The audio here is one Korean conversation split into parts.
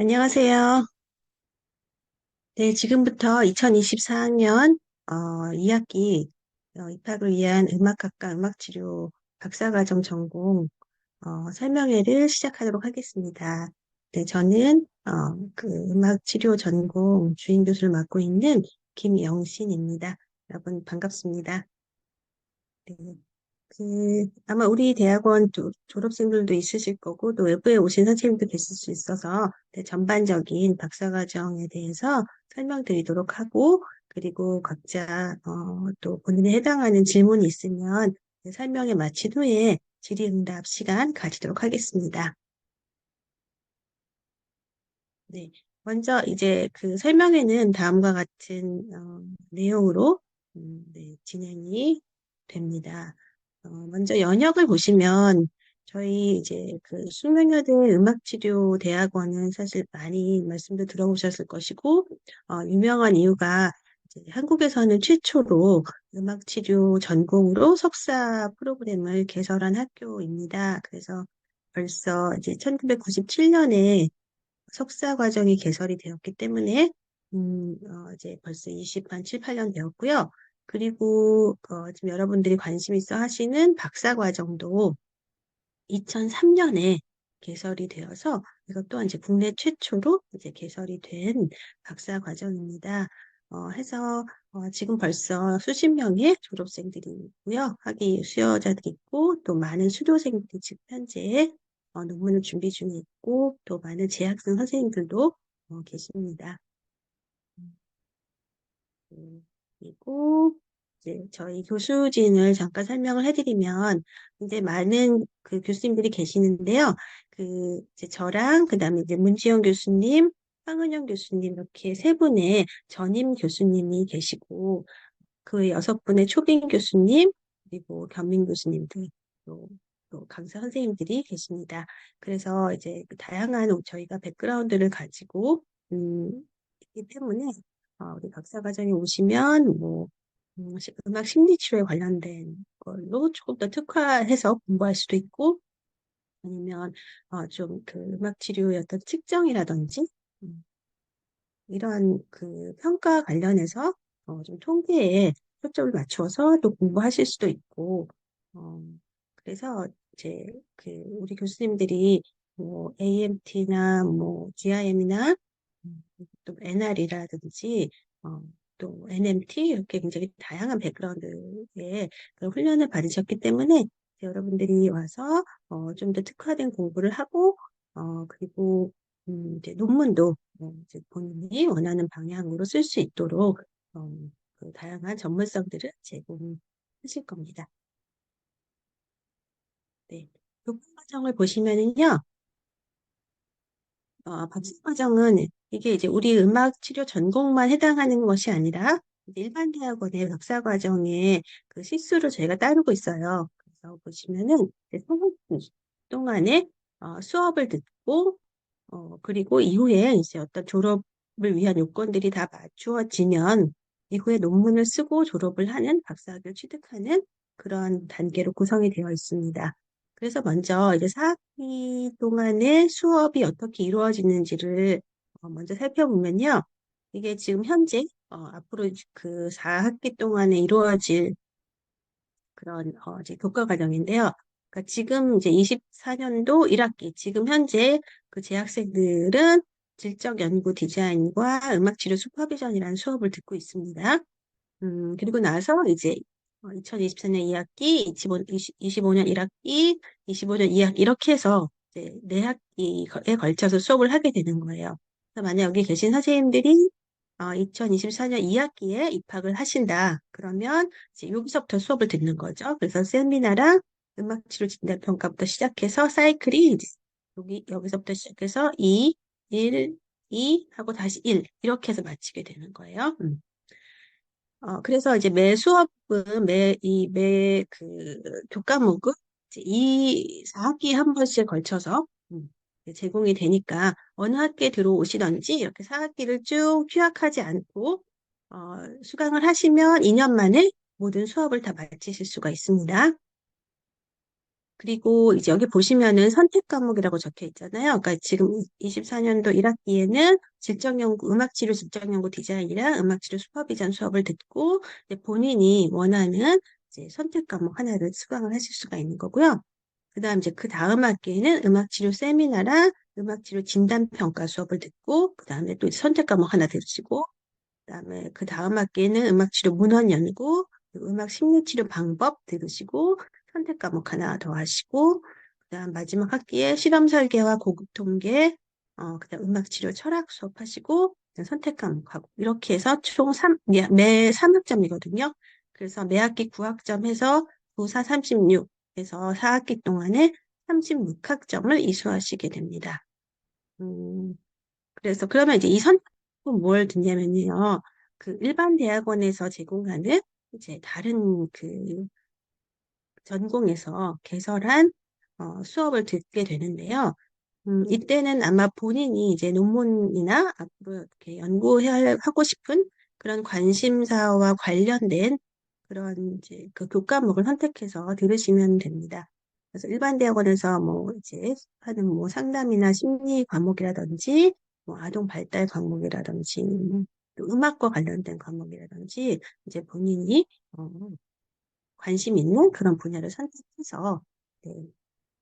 안녕하세요. 네, 지금부터 2024학년 어, 2학기 어, 입학을 위한 음악학과 음악치료 박사과정 전공 어, 설명회를 시작하도록 하겠습니다. 네, 저는 어, 그 음악치료 전공 주임 교수를 맡고 있는 김영신입니다. 여러분 반갑습니다. 네. 그, 아마 우리 대학원 조- 졸업생들도 있으실 거고, 또 외부에 오신 선생님도 계실 수 있어서, 네, 전반적인 박사과정에 대해서 설명드리도록 하고, 그리고 각자, 어, 또 본인에 해당하는 질문이 있으면 네, 설명에 마친 후에 질의응답 시간 가지도록 하겠습니다. 네. 먼저 이제 그 설명회는 다음과 같은, 어, 내용으로, 음, 네, 진행이 됩니다. 어, 먼저 연역을 보시면 저희 이제 그 숙명여대 음악치료대학원은 사실 많이 말씀도 들어보셨을 것이고 어, 유명한 이유가 이제 한국에서는 최초로 음악치료 전공으로 석사 프로그램을 개설한 학교입니다. 그래서 벌써 이제 1997년에 석사 과정이 개설이 되었기 때문에 음, 어, 이제 벌써 20, 한 7, 8년 되었고요. 그리고 어, 지금 여러분들이 관심 있어 하시는 박사 과정도 2003년에 개설이 되어서 이것 또한 이제 국내 최초로 이제 개설이 된 박사 과정입니다. 어, 해서 어, 지금 벌써 수십 명의 졸업생들이 있고요. 학위 수여자들이 있고 또 많은 수료생들이 지금 현재 어, 논문을 준비 중에 있고 또 많은 재학생 선생님들도 어, 계십니다. 음, 그리고 이제 저희 교수진을 잠깐 설명을 해드리면 이제 많은 그 교수님들이 계시는데요. 그 이제 저랑 그다음에 이제 문지영 교수님, 황은영 교수님 이렇게 세 분의 전임 교수님이 계시고 그 여섯 분의 초빙 교수님 그리고 겸임 교수님들 또, 또 강사 선생님들이 계십니다. 그래서 이제 그 다양한 저희가 백그라운드를 가지고 음, 있기 때문에 어, 우리 박사 과정에 오시면 뭐 음, 시- 음악 심리 치료에 관련된 걸로 조금 더 특화해서 공부할 수도 있고 아니면 어, 좀그 음악 치료의 어떤 측정이라든지 음, 이러한 그 평가 관련해서 어, 좀 통계에 초점을 맞춰서 또 공부하실 수도 있고 어, 그래서 이제 그 우리 교수님들이 뭐 AMT나 뭐 GIM이나 또 NR이라든지 어, 또 NMT 이렇게 굉장히 다양한 백그라운드의 그런 훈련을 받으셨기 때문에 여러분들이 와서 어, 좀 더 특화된 공부를 하고 어, 그리고 음, 이제 논문도 어, 이제 본인이 원하는 방향으로 쓸 수 있도록 어, 그 다양한 전문성들을 제공하실 겁니다. 네. 교과 과정을 보시면은요. 어, 박사과정은 이게 이제 우리 음악 치료 전공만 해당하는 것이 아니라 일반 대학원의 박사과정에 그 실수를 저희가 따르고 있어요. 그래서 보시면은 3학기 동안에 어, 수업을 듣고 어, 그리고 이후에 이제 어떤 졸업을 위한 요건들이 다 맞추어지면 이후에 논문을 쓰고 졸업을 하는 박사학위를 취득하는 그런 단계로 구성이 되어 있습니다. 그래서 먼저 이제 4학기 동안의 수업이 어떻게 이루어지는지를 어, 먼저 살펴보면요. 이게 지금 현재 어, 앞으로 그 4학기 동안에 이루어질 그런 어, 이제 교과 과정인데요. 그러니까 지금 이제 24년도 1학기 지금 현재 그 재학생들은 질적 연구 디자인과 음악 치료 슈퍼비전이라는 수업을 듣고 있습니다. 음, 그리고 나서 이제 2024년 2학기, 25, 25년 1학기, 25년 2학기 이렇게 해서 이제 네 학기에 걸쳐서 수업을 하게 되는 거예요. 그래서 만약 여기 계신 선생님들이 어, 2024년 2학기에 입학을 하신다. 그러면 이제 여기서부터 수업을 듣는 거죠. 그래서 세미나랑 음악치료 진단평가부터 시작해서 사이클이 여기, 여기서부터 시작해서 2, 1, 2 하고 다시 1 이렇게 해서 마치게 되는 거예요. 음. 어, 그래서 이제 매 수업은 매, 이, 매, 그, 교과목은 이 4학기에 한 번씩 걸쳐서 음, 제공이 되니까 어느 학기에 들어오시던지 이렇게 4학기를 쭉 휴학하지 않고 어, 수강을 하시면 2년 만에 모든 수업을 다 마치실 수가 있습니다. 그리고 이제 여기 보시면은 선택 과목이라고 적혀 있잖아요. 그러니까 지금 24년도 1학기에는 질적연구, 음악치료 질적연구 디자인이랑 음악치료 슈퍼비전 수업을 듣고 본인이 원하는 이제 선택 과목 하나를 수강을 하실 수가 있는 거고요. 그 다음 이제 그 다음 학기에는 음악치료 세미나랑 음악치료 진단평가 수업을 듣고 그 다음에 또 선택 과목 하나 들으시고 그 다음에 그 다음 학기에는 음악치료 문헌 연구, 음악 심리치료 방법 들으시고 선택 과목 하나 더 하시고 그다음 마지막 학기에 실험 설계와 고급 통계, 어, 그다음 음악 치료 철학 수업 하시고 선택 과목하고 이렇게 해서 총 3, 매 3학점이거든요. 그래서 매 학기 9학점 해서 9, 4, 36 해서 4학기 동안에 36학점을 이수하시게 됩니다. 음, 그래서 그러면 이제 이 선택은 뭘 듣냐면요. 그 일반 대학원에서 제공하는 이제 다른 그 전공에서 개설한 어, 수업을 듣게 되는데요. 음, 이때는 아마 본인이 이제 논문이나 앞으로 이렇게 연구하고 싶은 그런 관심사와 관련된 그런 이제 그 교과목을 선택해서 들으시면 됩니다. 그래서 일반 대학원에서 뭐 이제 하는 뭐 상담이나 심리 과목이라든지 뭐 아동 발달 과목이라든지 또 음악과 관련된 과목이라든지 이제 본인이 어, 관심 있는 그런 분야를 선택해서 네,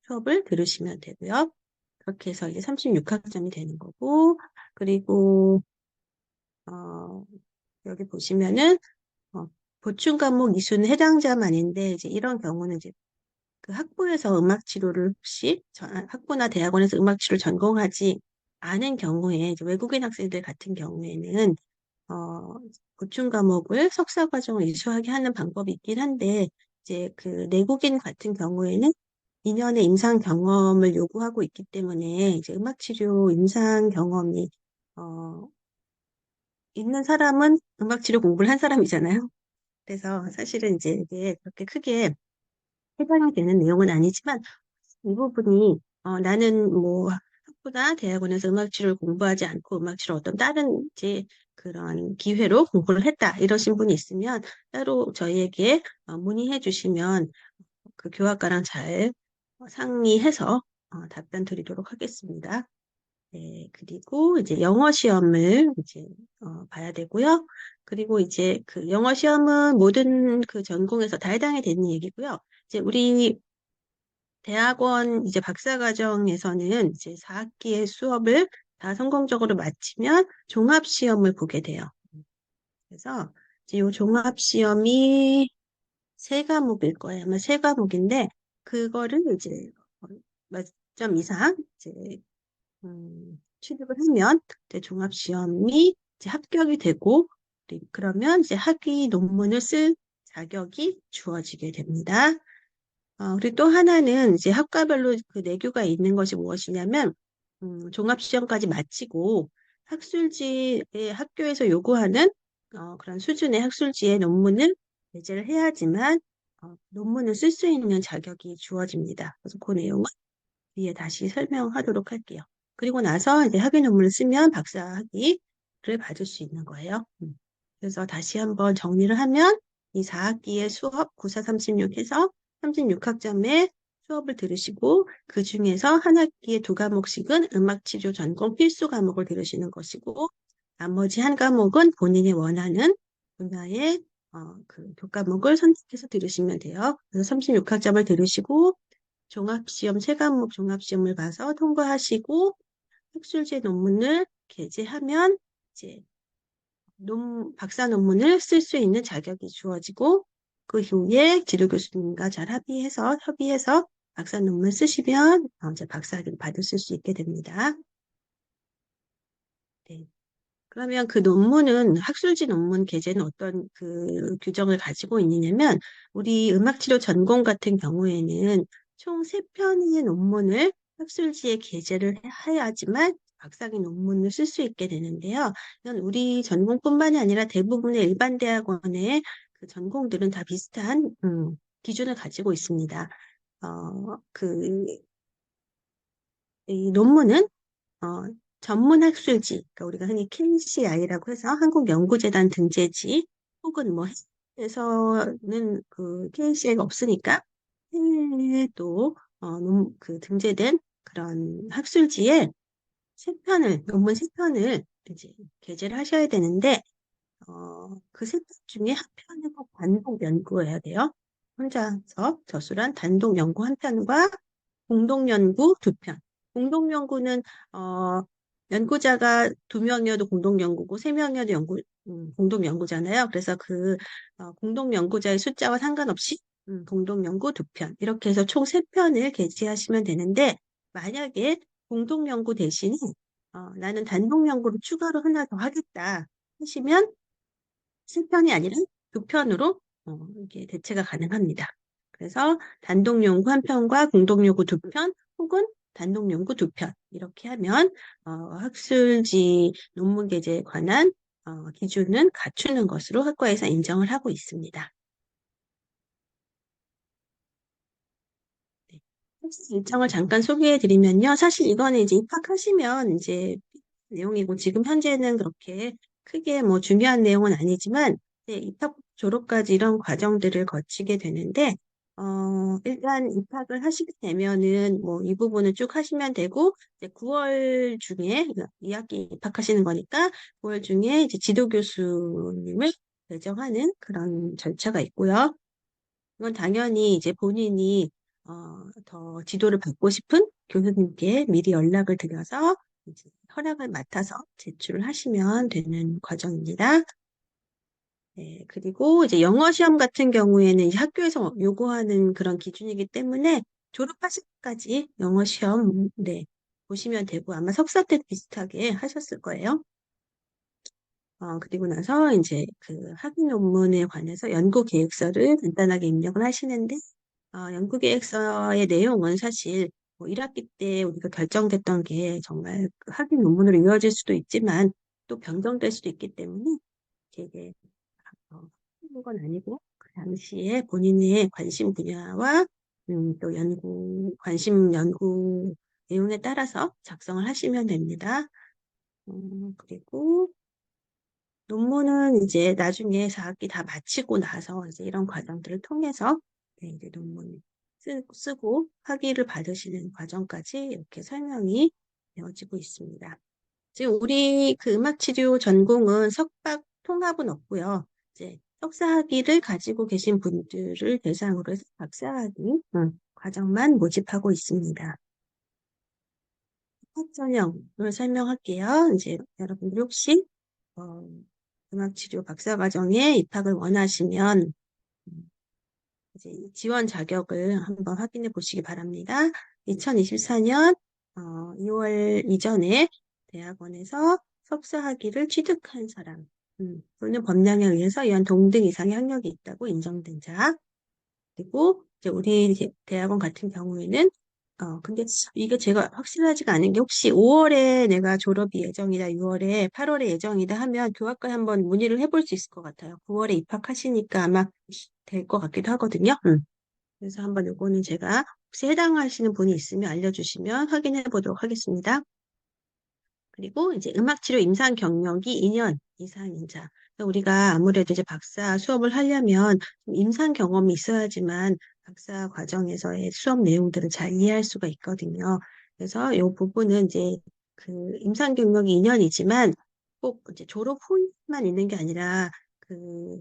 수업을 들으시면 되고요. 그렇게 해서 이제 36학점이 되는 거고, 그리고, 어, 여기 보시면은, 어, 보충 과목 이수는 해당자만인데, 이제 이런 경우는 이제 그 학부에서 음악 치료를 혹시, 저, 학부나 대학원에서 음악 치료 전공하지 않은 경우에, 이제 외국인 학생들 같은 경우에는, 어, 보충 과목을 석사 과정을 이수하게 하는 방법이 있긴 한데, 이제 그 내국인 같은 경우에는 2년의 임상 경험을 요구하고 있기 때문에 이제 음악 치료 임상 경험이 어, 있는 사람은 음악 치료 공부를 한 사람이잖아요. 그래서 사실은 이제 이게 그렇게 크게 해당이 되는 내용은 아니지만 이 부분이 어, 나는 뭐 학부나 대학원에서 음악 치료를 공부하지 않고 음악 치료 어떤 다른 이제 그런 기회로 공부를 했다 이러신 분이 있으면 따로 저희에게 어, 문의해 주시면 그 교학과랑 잘 상의해서 어, 답변 드리도록 하겠습니다. 네, 그리고 이제 영어 시험을 이제 어, 봐야 되고요. 그리고 이제 그 영어 시험은 모든 그 전공에서 다 해당이 되는 얘기고요. 이제 우리 대학원 이제 박사과정에서는 이제 4학기의 수업을 다 성공적으로 마치면 종합시험을 보게 돼요. 그래서 이제 이 종합시험이 세 과목일 거예요. 아마 세 과목인데 그거를 이제 몇점 이상 이제 음, 취득을 하면 그때 종합 시험이 이제 합격이 되고 그러면 이제 학위 논문을 쓸 자격이 주어지게 됩니다. 어, 그리고 또 하나는 이제 학과별로 그 내규가 있는 것이 무엇이냐면 음, 종합시험까지 마치고 학술지의 학교에서 요구하는 어, 그런 수준의 학술지의 논문을 배제를 해야지만 어, 논문을 쓸 수 있는 자격이 주어집니다. 그래서 그 내용은 뒤에 다시 설명하도록 할게요. 그리고 나서 이제 학위 논문을 쓰면 박사 학위를 받을 수 있는 거예요. 음. 그래서 다시 한번 정리를 하면 이 4학기의 수업 9436 해서 36학점의 수업을 들으시고 그 중에서 한 학기에 두 과목씩은 음악치료 전공 필수 과목을 들으시는 것이고 나머지 한 과목은 본인이 원하는 분야의 어, 그 교과목을 선택해서 들으시면 돼요. 그래서 36학점을 들으시고 종합시험 세 과목 종합시험을 봐서 통과하시고 학술지 논문을 게재하면 이제 논, 박사 논문을 쓸 수 있는 자격이 주어지고 그 후에 지도 교수님과 잘 합의해서 협의해서 박사 논문 쓰시면 어, 이제 박사 학위를 받으실 수 있게 됩니다. 네. 그러면 그 논문은 학술지 논문 게재는 어떤 그 규정을 가지고 있느냐면 우리 음악치료 전공 같은 경우에는 총 세 편의 논문을 학술지에 게재를 해야지만 박사학위 논문을 쓸 수 있게 되는데요. 이건 우리 전공뿐만이 아니라 대부분의 일반 대학원의 그 전공들은 다 비슷한 음, 기준을 가지고 있습니다. 어, 그, 이 논문은 어, 전문 학술지, 그러니까 우리가 흔히 KCI라고 해서 한국연구재단 등재지, 혹은 뭐 해외에서는 그 KCI가 없으니까 해외도 어, 논, 그 등재된 그런 학술지에 세 편을, 논문 세 편을 이제 게재를 하셔야 되는데, 어, 그 세 편 중에 한 편은 꼭 단독 연구해야 돼요. 혼자서 저술한 단독 연구 한 편과 공동 연구 두 편. 공동 연구는 어, 연구자가 두 명이어도 공동 연구고 세 명이어도 연구 음, 공동 연구잖아요. 그래서 그 어, 공동 연구자의 숫자와 상관없이 음, 공동 연구 두 편. 이렇게 해서 총 세 편을 게재하시면 되는데 만약에 공동 연구 대신에 어, 나는 단독 연구를 추가로 하나 더 하겠다 하시면 세 편이 아니라 두 편으로 어, 이게 대체가 가능합니다. 그래서 단독 연구 한 편과 공동 연구 두 편, 혹은 단독 연구 두 편. 이렇게 하면 어, 학술지 논문 게재에 관한 어, 기준은 갖추는 것으로 학과에서 인정을 하고 있습니다. 네. 일정을 잠깐 소개해 드리면요. 사실 이거는 이제 입학하시면 이제 내용이고 지금 현재는 그렇게 크게 뭐 중요한 내용은 아니지만 네, 입학 졸업까지 이런 과정들을 거치게 되는데 어, 일단 입학을 하시게 되면은 뭐 이 부분을 쭉 하시면 되고 이제 9월 중에 2학기 입학하시는 거니까 9월 중에 이제 지도 교수님을 배정하는 그런 절차가 있고요. 이건 당연히 이제 본인이 어, 더 지도를 받고 싶은 교수님께 미리 연락을 드려서 이제 허락을 맡아서 제출을 하시면 되는 과정입니다. 네, 그리고 이제 영어 시험 같은 경우에는 학교에서 요구하는 그런 기준이기 때문에 졸업하실 때까지 영어 시험, 네, 보시면 되고 아마 석사 때 비슷하게 하셨을 거예요. 어, 그리고 나서 이제 그 학위 논문에 관해서 연구 계획서를 간단하게 입력을 하시는데, 어, 연구 계획서의 내용은 사실 뭐 1학기 때 우리가 결정됐던 게 정말 그 학위 논문으로 이어질 수도 있지만 또 변경될 수도 있기 때문에 되게 어, 하는 건 아니고 그 당시에 본인의 관심 분야와 음, 또 연구 관심 연구 내용에 따라서 작성을 하시면 됩니다. 음, 그리고 논문은 이제 나중에 4학기 다 마치고 나서 이제 이런 과정들을 통해서 네, 이제 논문 쓰, 쓰고 학위를 받으시는 과정까지 이렇게 설명이 되어지고 있습니다. 지금 우리 그 음악치료 전공은 석박 통합은 없고요. 이제 석사학위를 가지고 계신 분들을 대상으로 해서 박사학위 음, 과정만 모집하고 있습니다. 학업 전형을 설명할게요. 이제 여러분들 혹시 어, 음악치료 박사과정에 입학을 원하시면 음, 이제 지원 자격을 한번 확인해 보시기 바랍니다. 2024년 어, 2월 이전에 대학원에서 석사 학위를 취득한 사람 음, 또는 법령에 의해서 연 동등 이상의 학력이 있다고 인정된 자 그리고 이제 우리 대학원 같은 경우에는 어, 근데 이게 제가 확실하지가 않은 게 혹시 5월에 내가 졸업이 예정이다, 6월에, 8월에 예정이다 하면 교학과에 한번 문의를 해볼 수 있을 것 같아요. 9월에 입학하시니까 아마 될 것 같기도 하거든요. 음. 그래서 한번 요거는 제가 혹시 해당하시는 분이 있으면 알려주시면 확인해 보도록 하겠습니다. 그리고 이제 음악치료 임상 경력이 2년 이상인 자. 우리가 아무래도 이제 박사 수업을 하려면 임상 경험이 있어야지만 박사 과정에서의 수업 내용들을 잘 이해할 수가 있거든요. 그래서 이 부분은 이제 그 임상 경력이 2년이지만 꼭 이제 졸업 후만 있는 게 아니라 그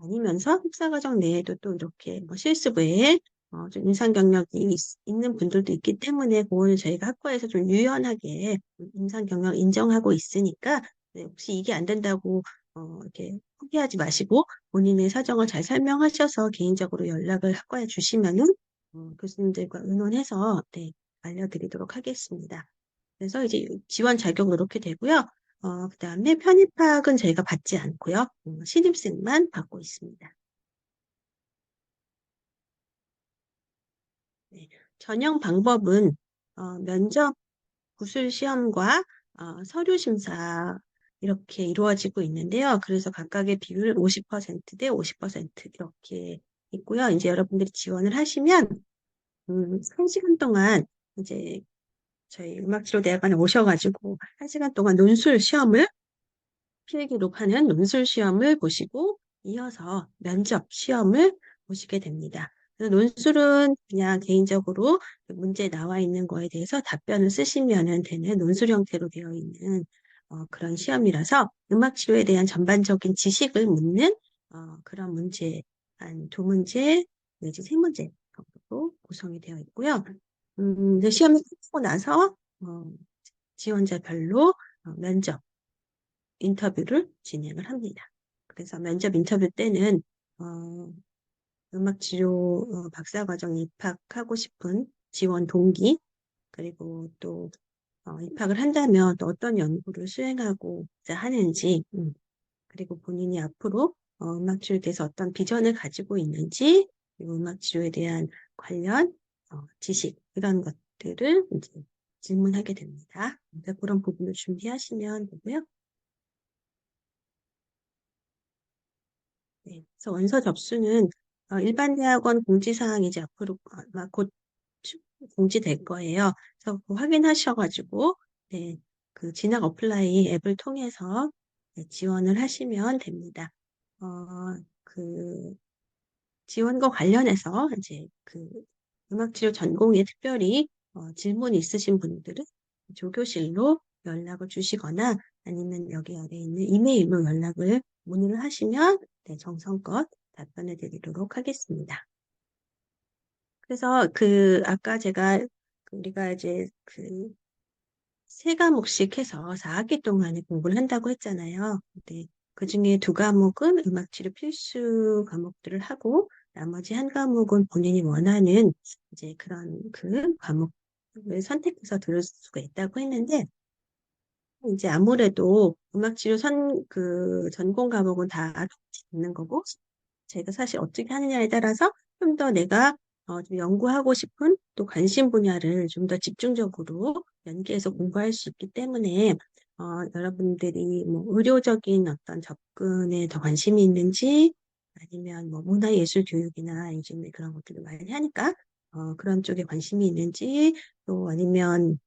아니면서 학사 과정 내에도 또 이렇게 뭐 실습 외에 어, 좀 임상 경력이 있, 는 분들도 있기 때문에 그거는 저희가 학과에서 좀 유연하게 임상 경력 인정하고 있으니까 네, 혹시 이게 안 된다고 어, 이렇게 포기하지 마시고 본인의 사정을 잘 설명하셔서 개인적으로 연락을 학과에 주시면은 어, 교수님들과 의논해서 네, 알려드리도록 하겠습니다. 그래서 이제 지원 자격은 이렇게 되고요. 어, 그 다음에 편입학은 저희가 받지 않고요. 음, 신입생만 받고 있습니다. 네, 전형 방법은 어, 면접 구술 시험과 어, 서류 심사 이렇게 이루어지고 있는데요. 그래서 각각의 비율 50%대 50% 이렇게 있고요. 이제 여러분들이 지원을 하시면 음, 1시간 동안 이제 저희 음악치료대학원에 오셔가지고 1시간 동안 논술 시험을 필기록 하는 논술 시험을 보시고 이어서 면접 시험을 보시게 됩니다. 그래서 논술은 그냥 개인적으로 그 문제에 나와 있는 거에 대해서 답변을 쓰시면은 되는 논술 형태로 되어 있는 어, 그런 시험이라서 음악 치료에 대한 전반적인 지식을 묻는 어, 그런 문제 한 두 문제 내지 세 문제 정도 구성이 되어 있고요. 음, 이제 시험이 끝나고 나서 어, 지원자별로 어, 면접 인터뷰를 진행을 합니다. 그래서 면접 인터뷰 때는 어, 음악치료 어, 박사과정 입학하고 싶은 지원 동기 그리고 또 어, 입학을 한다면 또 어떤 연구를 수행하고자 하는지 음, 그리고 본인이 앞으로 어, 음악치료에 대해서 어떤 비전을 가지고 있는지 그리고 음악치료에 대한 관련 어, 지식 이런 것들을 이제 질문하게 됩니다. 그런 부분을 준비하시면 되고요. 네, 그래서 원서 접수는 어, 일반 대학원 공지사항이 이제 앞으로 아마 곧 추- 공지될 거예요. 그래서 확인하셔가지고 네, 그 진학 어플라이 앱을 통해서 네, 지원을 하시면 됩니다. 어, 그 지원과 관련해서 이제 그 음악치료 전공에 특별히 어, 질문 있으신 분들은 조교실로 연락을 주시거나 아니면 여기 아래 있는 이메일로 연락을 문의를 하시면 네, 정성껏 답변해 드리도록 하겠습니다. 그래서 그 아까 제가 그 우리가 이제 그 세 과목씩 해서 4학기 동안에 공부를 한다고 했잖아요. 근데 그 중에 두 과목은 음악치료 필수 과목들을 하고 나머지 한 과목은 본인이 원하는 이제 그런 그 과목을 선택해서 들을 수가 있다고 했는데 이제 아무래도 음악치료 선, 그 전공 과목은 다 있는 거고 제가 사실 어떻게 하느냐에 따라서 좀 더 내가 어, 좀 연구하고 싶은 또 관심 분야를 좀 더 집중적으로 연계해서 공부할 수 있기 때문에 어, 여러분들이 뭐 의료적인 어떤 접근에 더 관심이 있는지 아니면 뭐 문화예술 교육이나 요즘에 그런 것들을 많이 하니까 어, 그런 쪽에 관심이 있는지 또 아니면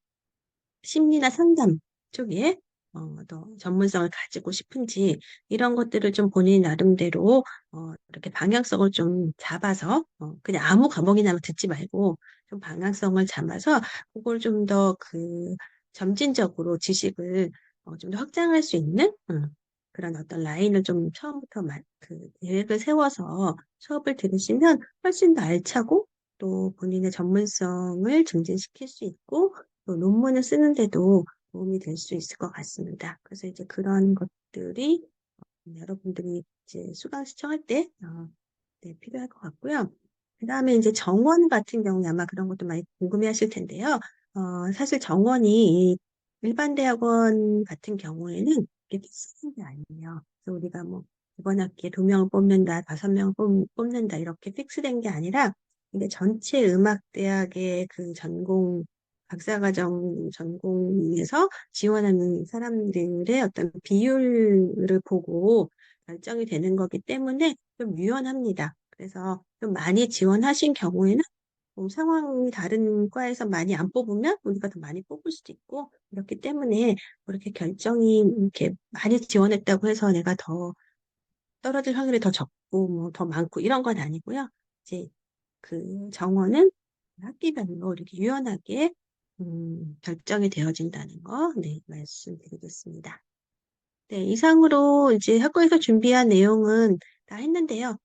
심리나 상담 쪽에 어, 더 전문성을 가지고 싶은지 이런 것들을 좀 본인 나름대로 어, 이렇게 방향성을 좀 잡아서 어, 그냥 아무 과목이나 듣지 말고 좀 방향성을 잡아서 그걸 좀 더 그 점진적으로 지식을 어, 좀 더 확장할 수 있는 음, 그런 어떤 라인을 좀 처음부터 마, 그 계획을 세워서 수업을 들으시면 훨씬 더 알차고 또 본인의 전문성을 증진시킬 수 있고 또 논문을 쓰는데도 도움이 될 수 있을 것 같습니다. 그래서 이제 그런 것들이 어, 여러분들이 이제 수강 신청할 때 어, 네, 필요할 것 같고요. 그 다음에 이제 정원 같은 경우에 아마 그런 것도 많이 궁금해 하실 텐데요. 어, 사실 정원이 이 일반 대학원 같은 경우에는 이게 필수적인 게 아니에요. 그래서 우리가 뭐 이번 학기에 두 명을 뽑는다, 다섯 명을 뽑, 뽑는다 이렇게 픽스된 게 아니라 이게 전체 음악대학의 그 전공 박사과정 전공에서 지원하는 사람들의 어떤 비율을 보고 결정이 되는 거기 때문에 좀 유연합니다. 그래서 좀 많이 지원하신 경우에는 좀 상황이 다른 과에서 많이 안 뽑으면 우리가 더 많이 뽑을 수도 있고 그렇기 때문에 그렇게 결정이 이렇게 많이 지원했다고 해서 내가 더 떨어질 확률이 더 적고 뭐 더 많고 이런 건 아니고요. 이제 그 정원은 학기별로 이렇게 유연하게 음, 결정이 되어진다는 거, 네, 말씀드리겠습니다. 네, 이상으로 이제 학교에서 준비한 내용은 다 했는데요.